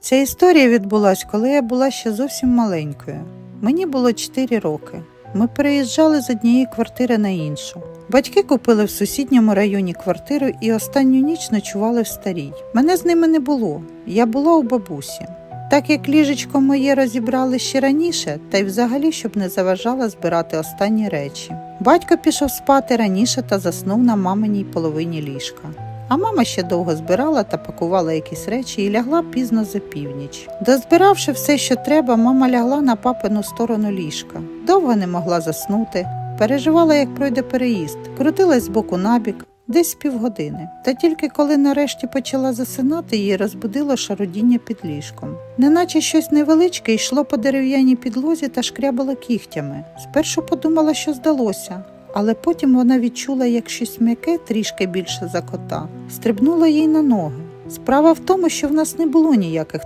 Ця історія відбулась, коли я була ще зовсім маленькою. Мені було 4 роки. Ми переїжджали з однієї квартири на іншу. Батьки купили в сусідньому районі квартиру і останню ніч ночували в старій. Мене з ними не було. Я була у бабусі. Так як ліжечко моє розібрали ще раніше, та й взагалі, щоб не заважала збирати останні речі. Батько пішов спати раніше та заснув на маминій половині ліжка. А мама ще довго збирала та пакувала якісь речі і лягла пізно за північ. Дозбиравши все, що треба, мама лягла на папину сторону ліжка. Довго не могла заснути, переживала, як пройде переїзд, крутилась з боку набік. Десь півгодини. Та тільки коли нарешті почала засинати, її розбудило шарудіння під ліжком. Неначе щось невеличке йшло по дерев'яній підлозі та шкрябало кігтями. Спершу подумала, що здалося, але потім вона відчула, як щось м'яке, трішки більше за кота, стрибнула їй на ноги. Справа в тому, що в нас не було ніяких